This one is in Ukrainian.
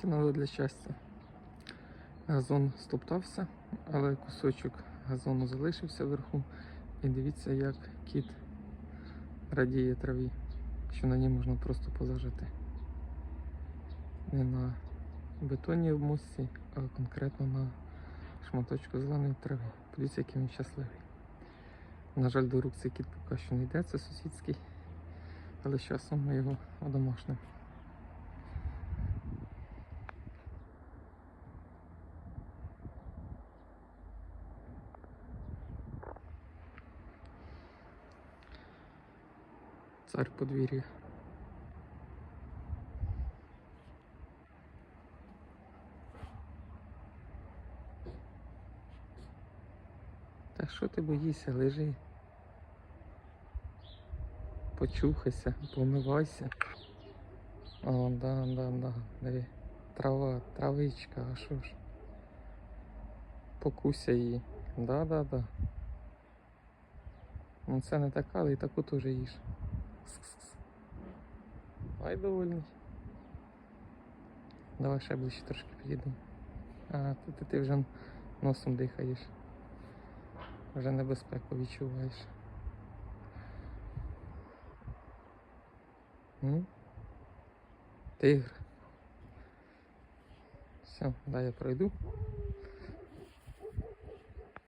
Кинули для щастя. Газон стоптався, але кусочок газону залишився вверху. І дивіться, як кіт радіє траві, що на ній можна просто позажити. Не на бетонній обмостці, а конкретно на шматочку зеленої трави. Подивіться, який він щасливий. На жаль, до рук цей кіт поки що не йде, це сусідський, але з часом ми його одомашнимо. Цар подвір'я. Та що ти боїшся, лежи. Почухайся, помивайся. О, да, да, да. Диви. Трава, травичка, а що ж? Покуся її. Да, да, да. Ну це не така, але і таку теж їж. Ай довольний. Давай ще ближче трошки підійду. А, ти, ти, ти вже носом дихаєш. Вже небезпеку відчуваєш. М? Тигр. Все, дай я пройду.